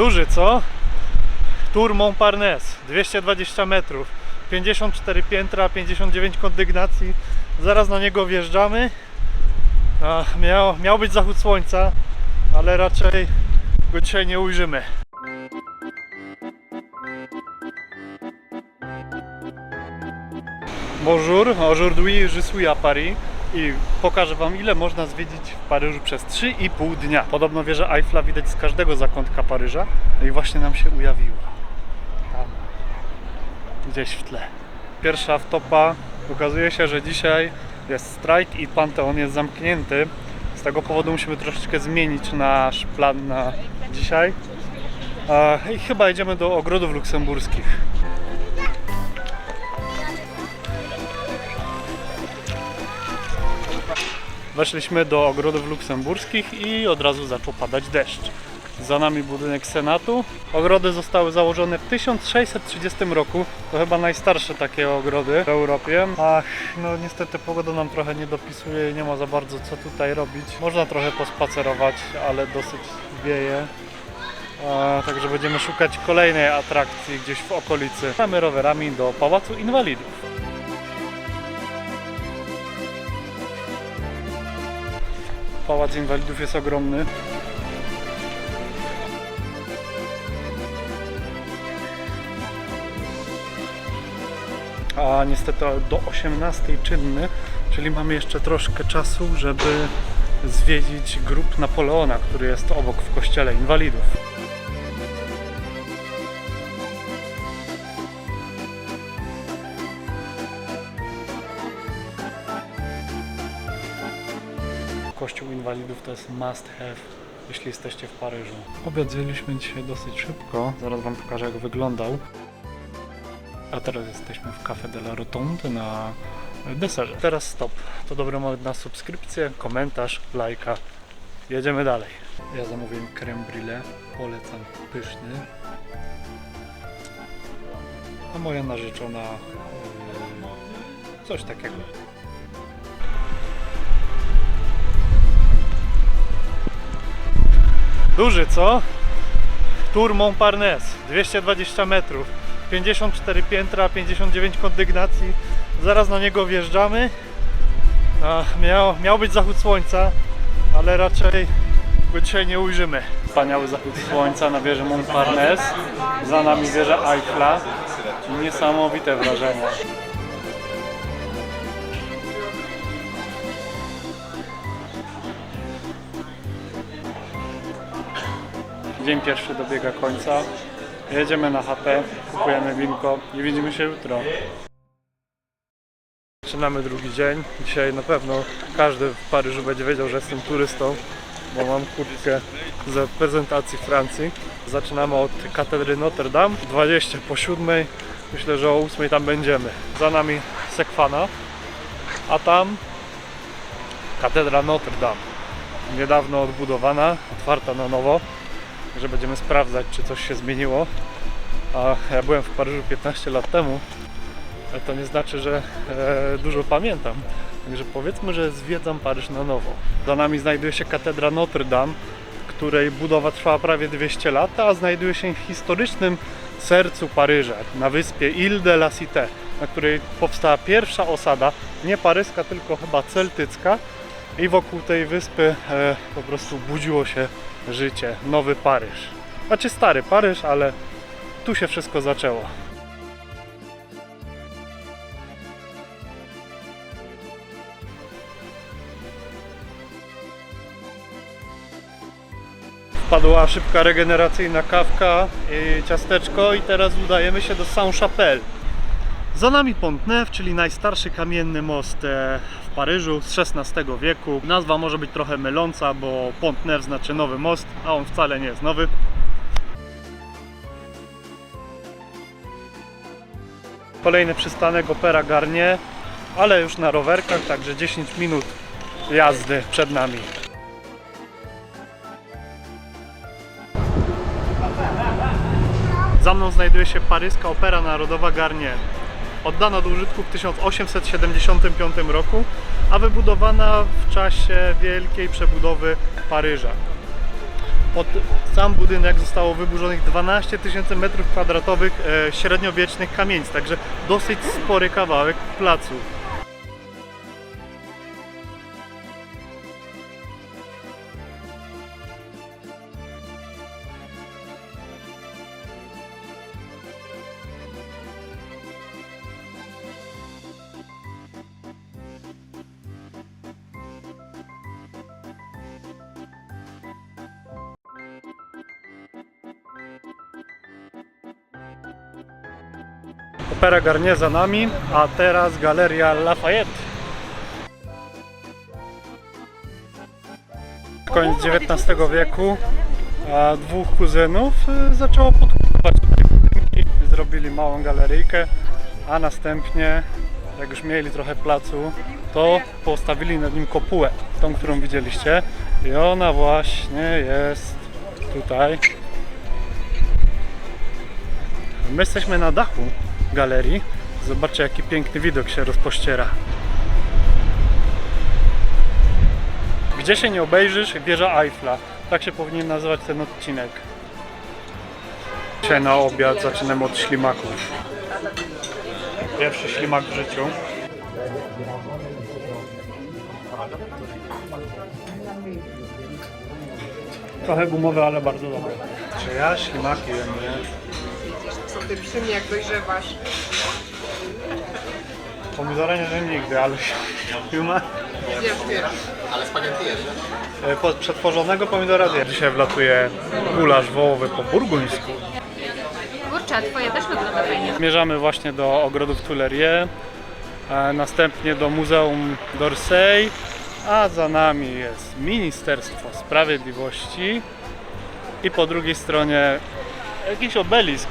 Duży, co? Tour Montparnasse, 220 metrów, 54 piętra, 59 kondygnacji. Zaraz na niego wjeżdżamy. A, miał, miał być zachód słońca, ale raczej go dzisiaj nie ujrzymy. Bonjour, aujourd'hui je suis à Paris i pokażę Wam ile można zwiedzić w Paryżu przez 3,5 dnia. Podobno wieża Eiffla widać z każdego zakątka Paryża no i właśnie nam się ujawiła. Tam, gdzieś w tle. Pierwsza wtopa okazuje się, że dzisiaj jest strajk i Panteon jest zamknięty. Z tego powodu musimy troszeczkę zmienić nasz plan na dzisiaj. E, I chyba idziemy do ogrodów luksemburskich. Weszliśmy do ogrodów luksemburskich i od razu zaczął padać deszcz. Za nami budynek Senatu. Ogrody zostały założone w 1630 roku. To chyba najstarsze takie ogrody w Europie. Ach, no niestety pogoda nam trochę nie dopisuje i nie ma za bardzo co tutaj robić. Można trochę pospacerować, ale dosyć wieje. A, także będziemy szukać kolejnej atrakcji gdzieś w okolicy. Mamy rowerami do Pałacu Inwalidów. Pałac Inwalidów jest ogromny. A niestety do 18 czynny, czyli mamy jeszcze troszkę czasu, żeby zwiedzić grób Napoleona, który jest obok w kościele inwalidów. Inwalidów to jest must have, jeśli jesteście w Paryżu. Obiad zjedliśmy dzisiaj dosyć szybko. Zaraz Wam pokażę, jak wyglądał. A teraz jesteśmy w Café de la Rotonde na deserze. Teraz stop. To dobry moment na subskrypcję, komentarz, lajka. Jedziemy dalej. Ja zamówiłem creme brûlée. Polecam. Pyszny. A moja narzeczona yy, coś takiego. Duży, co? Tour Montparnasse, 220 metrów, 54 piętra, 59 kondygnacji. Zaraz na niego wjeżdżamy. Miał, miał być zachód słońca, ale raczej go dzisiaj nie ujrzymy. Wspaniały zachód słońca na wieży Montparnasse. Za nami wieża Eiffla. Niesamowite wrażenie. Dzień pierwszy dobiega końca. Jedziemy na chatę, kupujemy winko i widzimy się jutro. Zaczynamy drugi dzień. Dzisiaj na pewno każdy w Paryżu będzie wiedział, że jestem turystą, bo mam kurtkę z prezentacji Francji. Zaczynamy od katedry Notre Dame. 20 po 7. Myślę, że o 8 tam będziemy. Za nami Sekwana, a tam katedra Notre Dame. Niedawno odbudowana, otwarta na nowo że będziemy sprawdzać, czy coś się zmieniło. A ja byłem w Paryżu 15 lat temu, to nie znaczy, że e, dużo pamiętam. Także powiedzmy, że zwiedzam Paryż na nowo. Za nami znajduje się katedra Notre Dame, której budowa trwała prawie 200 lat, a znajduje się w historycznym sercu Paryża, na wyspie Ile de la Cité, na której powstała pierwsza osada, nie paryska, tylko chyba celtycka. I wokół tej wyspy e, po prostu budziło się życie, nowy Paryż. Znaczy stary Paryż, ale tu się wszystko zaczęło. Wpadła szybka regeneracyjna kawka i ciasteczko i teraz udajemy się do Saint-Chapelle. Za nami Pont Neuf, czyli najstarszy kamienny most e, Paryżu z XVI wieku. Nazwa może być trochę myląca, bo Pont Neuf znaczy nowy most, a on wcale nie jest nowy. Kolejny przystanek Opera Garnier, ale już na rowerkach, także 10 minut jazdy przed nami. Za mną znajduje się paryska Opera Narodowa Garnier. Oddana do użytku w 1875 roku, a wybudowana w czasie wielkiej przebudowy Paryża. Pod sam budynek zostało wyburzonych 12 tysięcy metrów kwadratowych e, średniowiecznych kamienic, także dosyć spory kawałek placu. Opera Garnier za nami, a teraz Galeria Lafayette. Koniec XIX wieku, a dwóch kuzynów y, zaczęło podkupować tutaj budynki, zrobili małą galeryjkę, a następnie, jak już mieli trochę placu, to postawili nad nim kopułę, tą, którą widzieliście. I ona właśnie jest tutaj. My jesteśmy na dachu galerii. Zobaczcie, jaki piękny widok się rozpościera. Gdzie się nie obejrzysz, wieża Eiffla. Tak się powinien nazywać ten odcinek. Dzisiaj na obiad zaczynamy od ślimaków. Pierwszy ślimak w życiu. Trochę gumowy, ale bardzo dobry. Czy ja ślimaki jem, nie? Ty przy mnie jak dojrzewasz? Pomidora nie wiem nigdy, ale ślimak... Wiesz, wiesz. E, po- Przetworzonego pomidora zjem. Dzisiaj wlatuje gulasz wołowy po burguńsku. Kurczę, a twoja też wygląda fajnie. Zmierzamy właśnie do ogrodów Tuileries, e, następnie do Muzeum d'Orsay, a za nami jest Ministerstwo Sprawiedliwości i po drugiej stronie jakiś obelisk.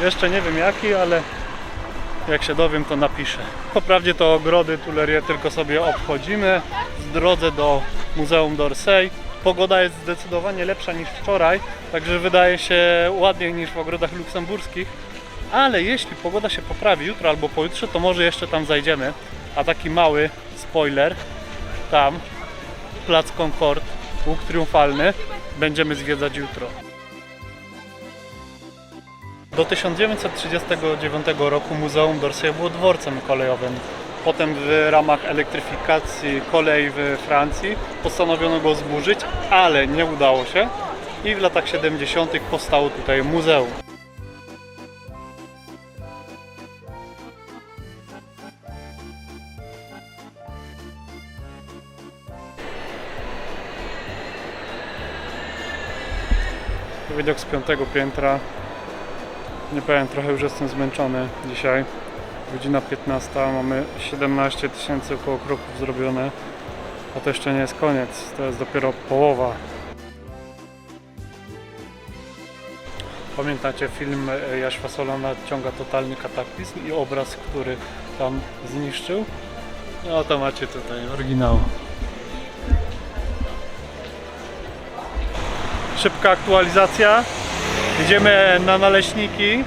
Jeszcze nie wiem jaki, ale jak się dowiem to napiszę. Poprawdzie to ogrody Tuileries tylko sobie obchodzimy w drodze do Muzeum d'Orsay. Pogoda jest zdecydowanie lepsza niż wczoraj, także wydaje się ładniej niż w ogrodach luksemburskich. Ale jeśli pogoda się poprawi jutro albo pojutrze, to może jeszcze tam zajdziemy. A taki mały spoiler, tam Plac Concord, Łuk Triumfalny, będziemy zwiedzać jutro. Do 1939 roku Muzeum d'Orsay było dworcem kolejowym. Potem w ramach elektryfikacji kolei we Francji postanowiono go zburzyć, ale nie udało się i w latach 70. powstało tutaj muzeum. Widok z piątego piętra. Nie powiem, trochę już jestem zmęczony dzisiaj. Godzina 15, mamy 17 tysięcy około kroków zrobione. A to jeszcze nie jest koniec, to jest dopiero połowa. Pamiętacie film e, Jaś Fasola nadciąga totalny kataklizm i obraz, który tam zniszczył? No to macie tutaj oryginał. Szybka aktualizacja. Idziemy na naleśniki,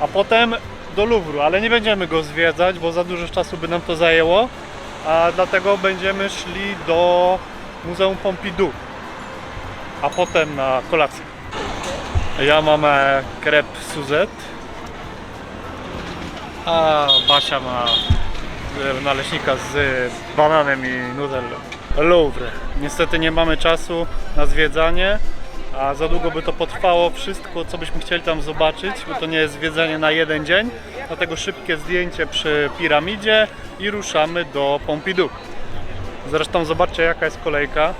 a potem do Louvru, ale nie będziemy go zwiedzać, bo za dużo czasu by nam to zajęło. A dlatego będziemy szli do Muzeum Pompidou, a potem na kolację. Ja mam e, krep Suzette, a Basia ma e, naleśnika z bananem i nutellą. Louvre. Niestety nie mamy czasu na zwiedzanie, a za długo by to potrwało wszystko, co byśmy chcieli tam zobaczyć, bo to nie jest zwiedzanie na jeden dzień. Dlatego szybkie zdjęcie przy piramidzie i ruszamy do Pompidou. Zresztą zobaczcie jaka jest kolejka.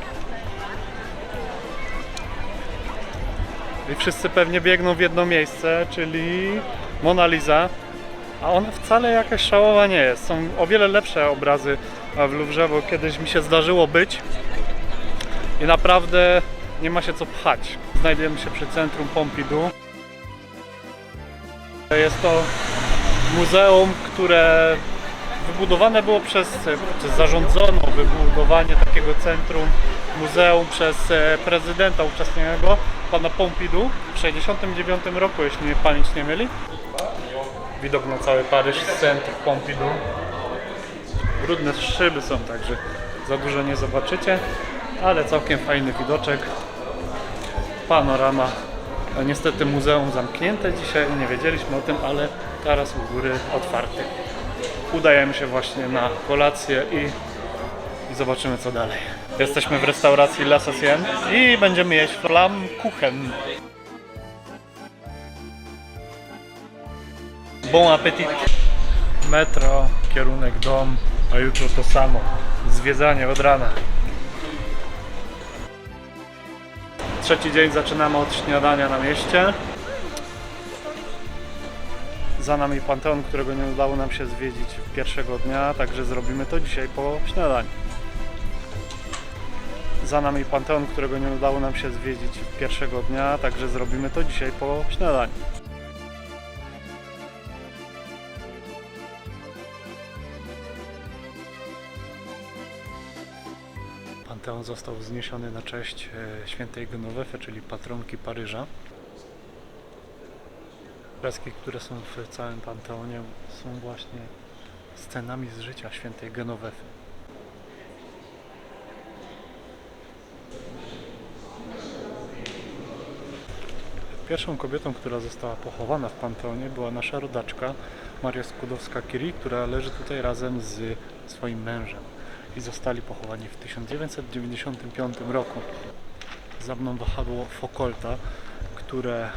I wszyscy pewnie biegną w jedno miejsce, czyli Mona Lisa. A ona wcale jakaś szałowa nie jest. Są o wiele lepsze obrazy w Louvre, bo kiedyś mi się zdarzyło być i naprawdę nie ma się co pchać. Znajdujemy się przy centrum Pompidou. Jest to muzeum, które wybudowane było przez, czy zarządzono wybudowanie takiego centrum muzeum przez e, prezydenta ówczesnego, pana Pompidou w 1969 roku, jeśli mnie pamięć nie myli. Widok na cały Paryż z centrum Pompidou. Brudne szyby są, także za dużo nie zobaczycie, ale całkiem fajny widoczek. panorama. E, Niestety muzeum zamknięte dzisiaj, nie wiedzieliśmy o tym, ale teraz u góry otwarty. Udajemy się właśnie na kolację i, i zobaczymy co dalej. Jesteśmy w restauracji La Sassienne i będziemy jeść flammkuchen. Bon appetit! Metro, kierunek dom, a jutro to samo. Zwiedzanie od rana. Trzeci dzień zaczynamy od śniadania na mieście. Za nami Panteon, którego nie udało nam się zwiedzić pierwszego dnia, także zrobimy to dzisiaj po śniadaniu. Za nami Panteon, którego nie udało nam się zwiedzić pierwszego dnia, także zrobimy to dzisiaj po śniadaniu. Panteon został wzniesiony na cześć e, świętej Genowefy, czyli patronki Paryża. Freski, które są w całym Panteonie są właśnie scenami z życia świętej Genowefy. Pierwszą kobietą, która została pochowana w Panteonie była nasza rodaczka Maria Skłodowska-Curie, która leży tutaj razem z swoim mężem i zostali pochowani w 1995 roku. Za mną wahadło Foucaulta, które e,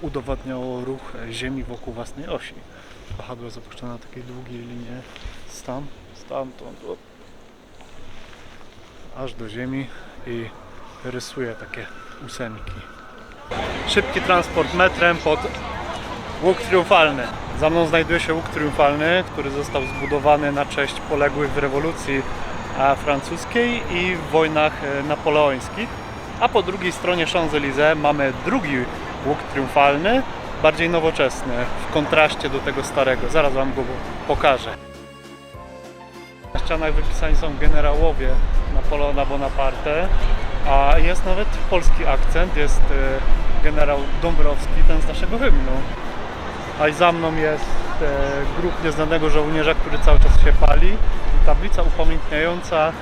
udowadniało ruch Ziemi wokół własnej osi. Wahadło jest opuszczone na takiej długiej linie stam, stamtąd aż do Ziemi i rysuje takie ósemki. Szybki transport metrem pod Łuk Triumfalny. Za mną znajduje się Łuk Triumfalny, który został zbudowany na cześć poległych w rewolucji francuskiej i w wojnach e, napoleońskich. A po drugiej stronie Champs-Élysées mamy drugi Łuk Triumfalny, bardziej nowoczesny, w kontraście do tego starego. Zaraz Wam go pokażę. Na ścianach wypisani są generałowie Napoleona Bonaparte, a jest nawet polski akcent, jest e, generał Dąbrowski, ten z naszego hymnu. A i za mną jest e, grób nieznanego żołnierza, który cały czas się pali i tablica upamiętniająca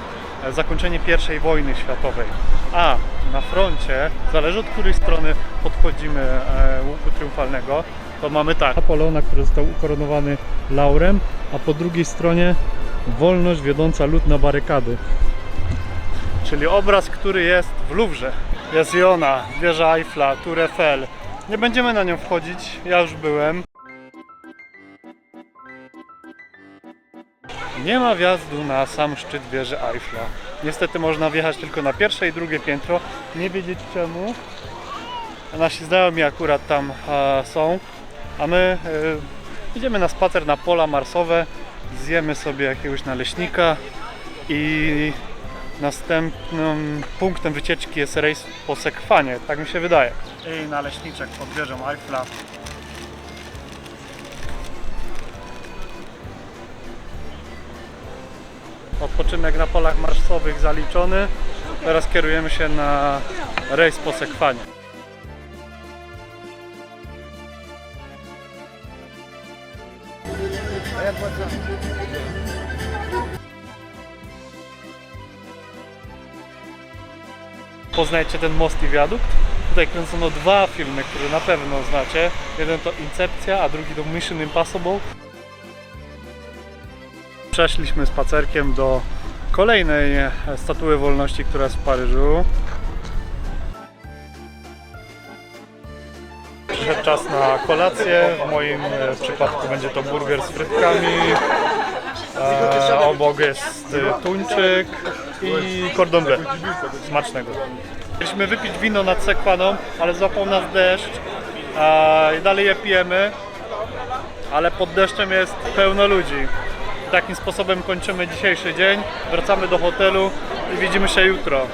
e, zakończenie I wojny światowej. A na froncie, zależy od której strony podchodzimy e, łuku triumfalnego, to mamy tak. Napoleona, który został ukoronowany laurem, a po drugiej stronie wolność wiodąca lud na barykady. Czyli obraz, który jest w Louvre. Jest i ona, wieża Eiffla, Tour Eiffel. Nie będziemy na nią wchodzić, ja już byłem. Nie ma wjazdu na sam szczyt wieży Eiffla. Niestety można wjechać tylko na pierwsze i drugie piętro. Nie wiedzieć czemu. Nasi znajomi akurat tam e, są, a my e, idziemy na spacer na pola marsowe, zjemy sobie jakiegoś naleśnika i następnym punktem wycieczki jest rejs po Sekwanie, tak mi się wydaje. I naleśniczek pod wieżą Eiffla. Odpoczynek na polach marsowych zaliczony. Teraz kierujemy się na rejs po Sekwanie. Poznajcie ten most i wiadukt? Tutaj kręcono dwa filmy, które na pewno znacie. Jeden to Incepcja, a drugi to Mission Impossible. Przeszliśmy spacerkiem do kolejnej statuły wolności, która jest w Paryżu. Przyszedł czas na kolację. W moim e, przypadku będzie to burger z frytkami. E, obok jest e, tuńczyk i cordon bleu. Smacznego. Chcieliśmy wypić wino nad sekwaną, ale złapał nas deszcz. E, dalej je pijemy, ale pod deszczem jest pełno ludzi. Takim sposobem kończymy dzisiejszy dzień. Wracamy do hotelu i widzimy się jutro.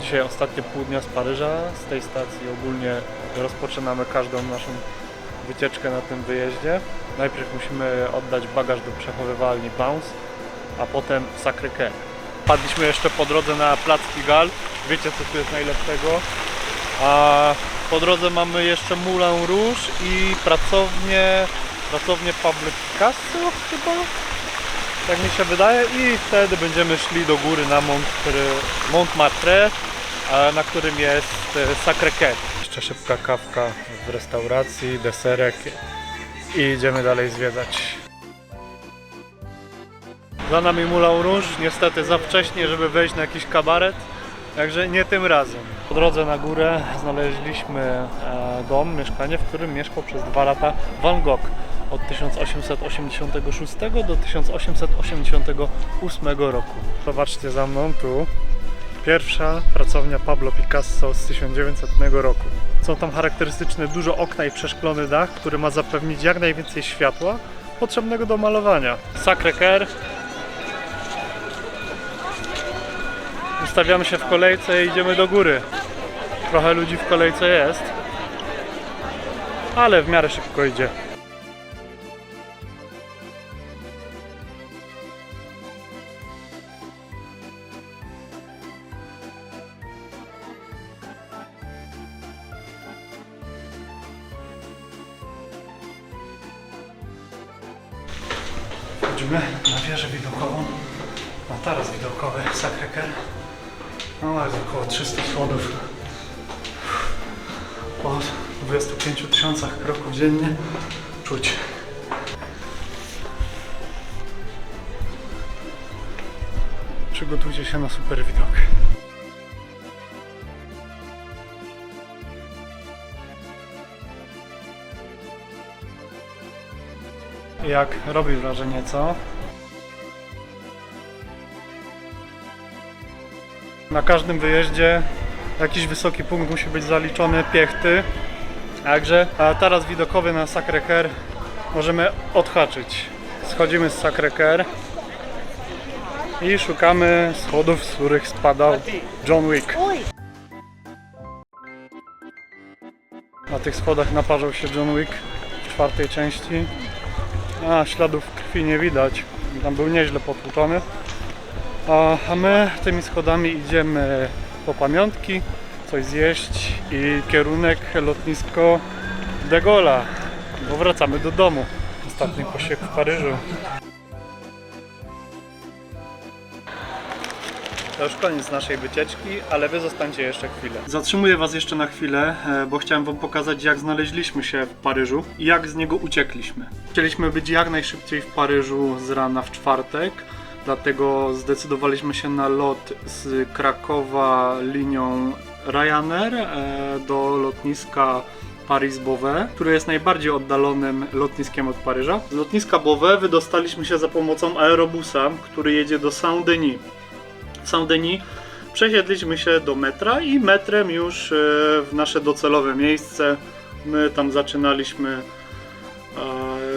Dzisiaj ostatnie pół dnia z Paryża. Z tej stacji ogólnie rozpoczynamy każdą naszą wycieczkę na tym wyjeździe. Najpierw musimy oddać bagaż do przechowywalni Bounce, a potem Sacré-Cœur. Padliśmy jeszcze po drodze na Plac Pigalle. Wiecie co tu jest najlepszego. A po drodze mamy jeszcze Moulin Rouge i pracownię, pracownię Pablo Picasso chyba. tak mi się wydaje i wtedy będziemy szli do góry na Mont, Montmartre, na którym jest e, Sacré-Cœur. Jeszcze szybka kawka w restauracji, deserek i idziemy dalej zwiedzać. Za nami Moulin Rouge, niestety za wcześnie, żeby wejść na jakiś kabaret, także nie tym razem. Po drodze na górę znaleźliśmy e, dom, mieszkanie, w którym mieszkał przez dwa lata Van Gogh od 1886 do 1888 roku. Zobaczcie za mną tu pierwsza pracownia Pablo Picasso z 1900 roku. Są tam charakterystyczne duże okna i przeszklony dach, który ma zapewnić jak najwięcej światła potrzebnego do malowania. Sacré-Cœur Ustawiamy się w kolejce i idziemy do góry. Trochę ludzi w kolejce jest, ale w miarę szybko idzie. Wchodzimy na wieżę widokową, na taras widokowy Sacré-Cœur. No jest około 300 schodów. Po 25 tysiącach kroków dziennie czuć. Przygotujcie się na super widok. Jak robi wrażenie, co? Na każdym wyjeździe jakiś wysoki punkt musi być zaliczony piechty. Także a taras widokowy na Sacré-Cœur możemy odhaczyć. Schodzimy z Sacré-Cœur i szukamy schodów, z których spadał John Wick. Na tych schodach naparzał się John Wick w czwartej części. A śladów krwi nie widać. Tam był nieźle potłuczony. A, my tymi schodami idziemy po pamiątki, coś zjeść i kierunek lotnisko de Gaulle'a, bo wracamy do domu. Ostatni posiek w Paryżu. To już koniec naszej wycieczki, ale wy zostańcie jeszcze chwilę. Zatrzymuję was jeszcze na chwilę, e, bo chciałem wam pokazać jak znaleźliśmy się w Paryżu i jak z niego uciekliśmy. Chcieliśmy być jak najszybciej w Paryżu z rana w czwartek, dlatego zdecydowaliśmy się na lot z Krakowa linią Ryanair e, do lotniska Paris-Beauvais, które jest najbardziej oddalonym lotniskiem od Paryża. Z lotniska Beauvais wydostaliśmy się za pomocą aerobusa, który jedzie do Saint-Denis. W Saint-Denis przesiedliśmy się do metra i metrem już e, w nasze docelowe miejsce. My tam zaczynaliśmy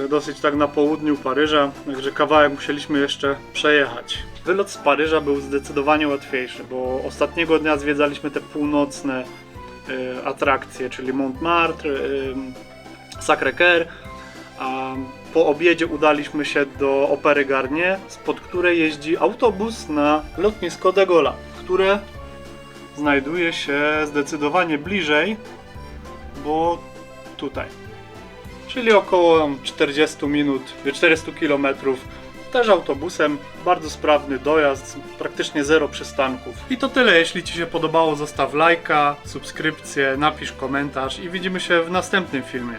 dosyć tak na południu Paryża, także kawałek musieliśmy jeszcze przejechać. Wylot z Paryża był zdecydowanie łatwiejszy, bo ostatniego dnia zwiedzaliśmy te północne e, atrakcje, czyli Montmartre, e, Sacré-Cœur, a po obiedzie udaliśmy się do Opery Garnier, spod której jeździ autobus na lotnisko de Gaulle'a, które znajduje się zdecydowanie bliżej, bo tutaj. Czyli około 40 minut, 400 km. Też autobusem, bardzo sprawny dojazd, praktycznie zero przystanków. I to tyle, jeśli Ci się podobało, zostaw lajka, subskrypcję, napisz komentarz i widzimy się w następnym filmie.